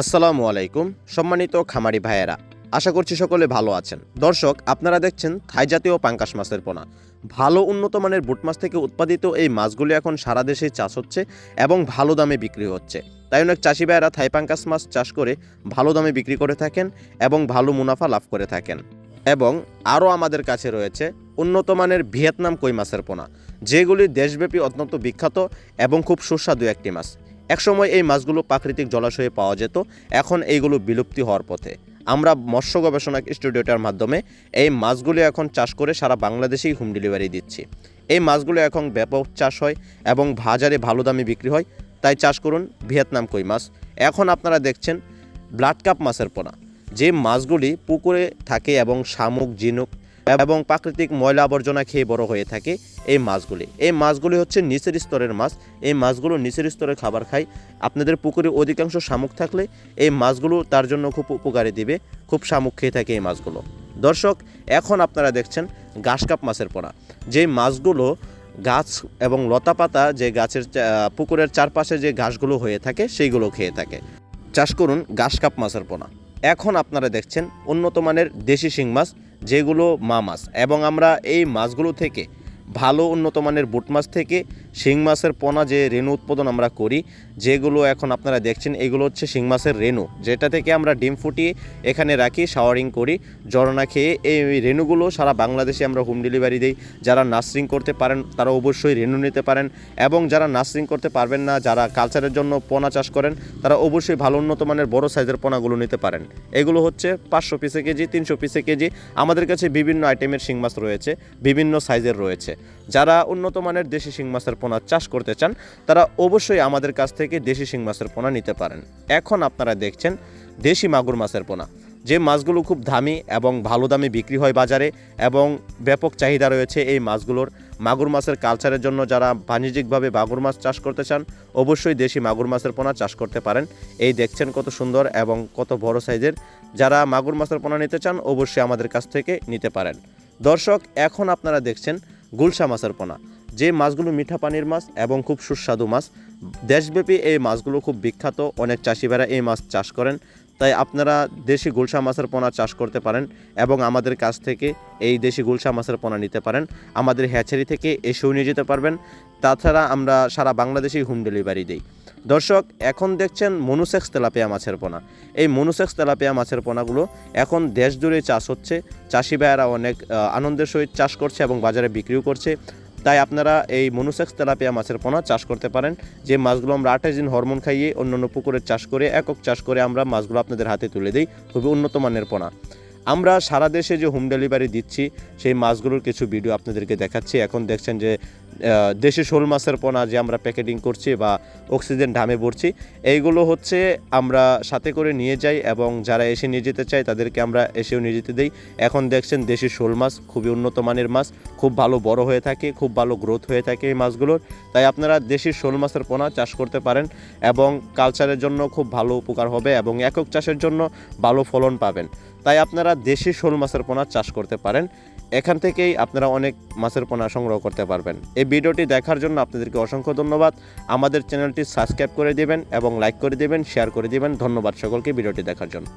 আসসালামু আলাইকুম, সম্মানিত খামারি ভাইয়েরা। আশা করছি সকলে ভালো আছেন। দর্শক, আপনারা দেখছেন থাই জাতীয় পাঙ্কাশ মাছের পোনা। ভালো উন্নত মানের বুট মাছ থেকে উৎপাদিত এই মাছগুলি এখন সারা দেশে চাষ হচ্ছে এবং ভালো দামে বিক্রি হচ্ছে। তাই অনেক চাষি ভাইয়েরা থাই পাঙ্কাশ মাছ চাষ করে ভালো দামে বিক্রি করে থাকেন এবং ভালো মুনাফা লাভ করে থাকেন। এবং আরও আমাদের কাছে রয়েছে উন্নত মানের ভিয়েতনাম কই মাছের পোনা, যেগুলি দেশব্যাপী অত্যন্ত বিখ্যাত এবং খুব সুস্বাদু একটি মাছ। একসময় এই মাছগুলো প্রাকৃতিক জলাশয়ে পাওয়া যেত, এখন এইগুলো বিলুপ্তি হওয়ার পথে। আমরা মৎস্য গবেষণা স্টুডিওটার মাধ্যমে এই মাছগুলো এখন চাষ করে সারা বাংলাদেশেই হোম ডেলিভারি দিচ্ছি। এই মাছগুলো এখন ব্যাপক চাষ হয় এবং বাজারে ভালো দামে বিক্রি হয়, তাই চাষ করুন ভিয়েতনাম কই মাছ। এখন আপনারা দেখছেন ব্লাড কাপ মাছের পোনা। যে মাছগুলি পুকুরে থাকে এবং শামুক, ঝিনুক এবং প্রাকৃতিক ময়লা আবর্জনা খেয়ে বড় হয়ে থাকে এই মাছগুলি। এই মাছগুলি হচ্ছে নিচের স্তরের মাছ। এই মাছগুলো নিচের স্তরের খাবার খায়। আপনাদের পুকুরে অধিকাংশ শামুক থাকলে এই মাছগুলো তার জন্য খুব উপকারী দিবে। খুব শামুক খেয়ে থাকে এই মাছগুলো। দর্শক, এখন আপনারা দেখছেন ঘাসকাপ মাছের পোনা। যে মাছগুলো গাছ এবং লতা পাতা যে গাছের পুকুরের চারপাশে যে ঘাসগুলো হয়ে থাকে, সেইগুলো খেয়ে থাকে। চাষ করুন ঘাসকাপ মাছের পোনা। এখন আপনারা দেখছেন উন্নত মানের দেশি শিং মাছ। যেগুলো মা মাছ। এবং আমরা এই মাছগুলো থেকে ভালো উন্নত মানের বুট মাছ থেকে শিং মাছের পোনা যে রেণু উৎপাদন আমরা করি, যেগুলো এখন আপনারা দেখছেন, এগুলো হচ্ছে শিং মাছের রেণু। যেটা থেকে আমরা ডিম ফুটিয়ে এখানে রাখি শাওয়ারিং করি জরনা খেয়ে এই রেণুগুলো সারা বাংলাদেশে আমরা হোম ডেলিভারি দিই। যারা নার্সিং করতে পারেন তারা অবশ্যই রেণু নিতে পারেন। এবং যারা নার্সিং করতে পারবেন না, যারা কালচারের জন্য পোনা চাষ করেন, তারা অবশ্যই ভালো উন্নত মানের বড় সাইজের পোনাগুলো নিতে পারেন। এগুলো হচ্ছে পাঁচশো পিসে কেজি, তিনশো পিসে কেজি। আমাদের কাছে বিভিন্ন আইটেমের শিং মাছ রয়েছে, বিভিন্ন সাইজের রয়েছে। যারা উন্নত মানের দেশি শিং মাছের পোনা চাষ করতে চান, তারা অবশ্যই আমাদের কাছ থেকে দেশি শিং মাছের পোনা নিতে পারেন। এখন আপনারা দেখছেন দেশি মাগুর মাছের পোনা। যে মাছগুলো খুব দামি এবং ভালো দামে বিক্রি হয় বাজারে এবং ব্যাপক চাহিদা রয়েছে এই মাছগুলোর, মাগুর মাছের কালচারের জন্য যারা বাণিজ্যিকভাবে মাগুর মাছ চাষ করতে চান, অবশ্যই দেশি মাগুর মাছের পোনা চাষ করতে পারেন। এই দেখছেন কত সুন্দর এবং কত বড় সাইজের। যারা মাগুর মাছের পোনা নিতে চান, অবশ্যই আমাদের কাছ থেকে নিতে পারেন। দর্শক, এখন আপনারা দেখছেন গুলশা মাছের পোনা। যে মাছগুলো মিঠা পানির মাছ এবং খুব সুস্বাদু মাছ, দেশব্যাপী এই মাছগুলো খুব বিখ্যাত। অনেক চাষিভাইরা এই মাছ চাষ করেন। তাই আপনারা দেশি গুলশা মাছের পোনা চাষ করতে পারেন এবং আমাদের কাছ থেকে এই দেশি গুলশা মাছের পোনা নিতে পারেন। আমাদের হ্যাচারি থেকে এসেও নিয়ে যেতে পারবেন। তাছাড়া আমরা সারা বাংলাদেশেই হোম ডেলিভারি দিই। দর্শক, এখন দেখছেন মনুসেক্স তেলাপিয়া মাছের পোনা। এই মনুসেক্স তেলাপিয়া মাছের পোনাগুলো এখন দেশ জুড়ে চাষ হচ্ছে। চাষি ভাইয়েরা অনেক আনন্দের সহিত চাষ করছে এবং বাজারে বিক্রিও করছে। তাই আপনারা এই মনুসেক্স তেলাপিয়া মাছের পোনা চাষ করতে পারেন। যে মাছগুলো আমরা আঠাশ দিন হরমোন খাইয়ে অন্যান্য পুকুরের চাষ করে, একক চাষ করে আমরা মাছগুলো আপনাদের হাতে তুলে দিই। খুবই উন্নত মানের পোনা। আমরা সারা দেশে যে হোম ডেলিভারি দিচ্ছি, সেই মাছগুলোর কিছু ভিডিও আপনাদেরকে দেখাচ্ছি। এখন দেখছেন যে দেশি শোল মাছের পোনা যে আমরা প্যাকেটিং করছি বা অক্সিজেন ঢামে ভরছি, এইগুলো হচ্ছে আমরা সাথে করে নিয়ে যাই এবং যারা এসে নিয়ে যেতে চায় তাদেরকে আমরা এসেও নিয়ে যেতে দিই। এখন দেখছেন দেশি শোল মাছ খুবই উন্নত মানের মাছ, খুব ভালো বড় হয়ে থাকে, খুব ভালো গ্রোথ হয়ে থাকে এই মাছগুলোর। তাই আপনারা দেশি শোল মাছের পোনা চাষ করতে পারেন এবং কালচারের জন্য খুব ভালো উপকার হবে এবং একক চাষের জন্য ভালো ফলন পাবেন। তাই আপনারা দেশি শোল মাছের পোনা চাষ করতে পারেন। এখান থেকেই আপনারা অনেক মাছের পোনা সংগ্রহ করতে পারবেন। এই ভিডিওটি দেখার জন্য আপনাদেরকে অসংখ্য ধন্যবাদ। আমাদের চ্যানেলটি সাবস্ক্রাইব করে দিবেন এবং লাইক করে দিবেন, শেয়ার করে দিবেন। ধন্যবাদ সকলকে ভিডিওটি দেখার জন্য।